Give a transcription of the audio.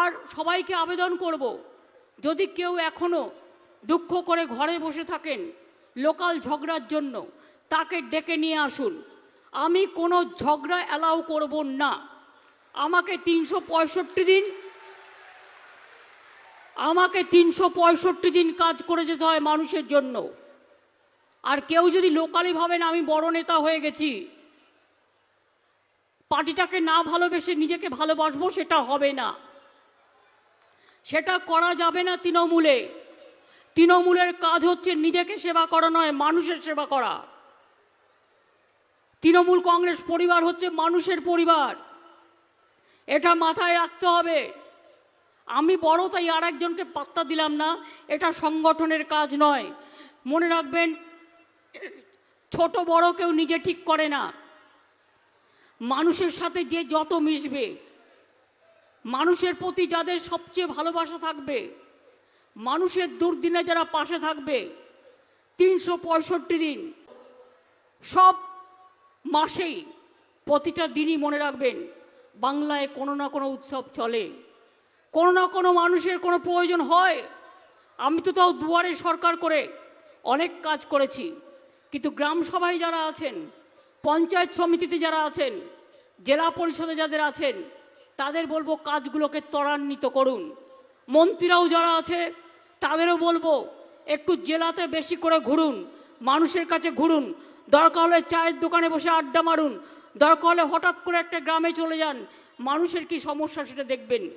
আর সবাইকে আবেদন করব। যদি কেউ এখনও দুঃখ করে ঘরে বসে থাকেন লোকাল ঝগড়ার জন্য, তাকে ডেকে নিয়ে আসুন। আমি কোনো ঝগড়া অ্যালাউ করব না। আমাকে তিনশো পঁয়ষট্টি দিন, আমাকে তিনশো পঁয়ষট্টি দিন কাজ করে যেতে হয় মানুষের জন্য। আর কেউ যদি লোকালি ভাবেন আমি বড় নেতা হয়ে গেছি, পার্টিটাকে না ভালোবেসে নিজেকে ভালোবাসবো সেটা হবে না। সেটা করা যাবে না তৃণমূলে। তৃণমূলের কাজ হচ্ছে নিজেকে সেবা করা নয়, মানুষের সেবা করা। তৃণমূল কংগ্রেস পরিবার হচ্ছে মানুষের পরিবার। এটা মাথায় রাখতে হবে। আমি বড়, তাই আর একজনকে পাত্তা দিলাম না। এটা সংগঠনের কাজ নয়। মনে রাখবেন, ছোট বড় কেউ নিজে ঠিক করে না। মানুষের সাথে যে যত মিশবে। মানুষের প্রতি যাদের সবচেয়ে ভালোবাসা থাকবে, মানুষের দুর্দিনে যারা পাশে থাকবে, তিনশো পঁয়ষট্টি দিন সব মাসেই প্রতিটা দিনই মনে রাখবেন, বাংলায় কোনো না কোনো উৎসব চলে। কোনো না কোনো মানুষের কোনো প্রয়োজন হয়। আমি তো তাও দুয়ারে সরকার করে অনেক কাজ করেছি। কিন্তু গ্রাম সভায় যারা আছেন, পঞ্চায়েত সমিতিতে যারা আছেন, জেলা পরিষদে যাদের আছেন তাদের বলব কাজগুলোকে ত্বরান্বিত করুন। মন্ত্রীরাও যারা আছে, তাদেরও বলব একটু জেলাতে বেশি করে ঘুরুন, মানুষের কাছে ঘুরুন। দরকার হলে চায়ের দোকানে বসে আড্ডা মারুন। দরকার হলে হঠাৎ করে একটা গ্রামে চলে যান। মানুষের কি সমস্যা সেটা দেখবেন।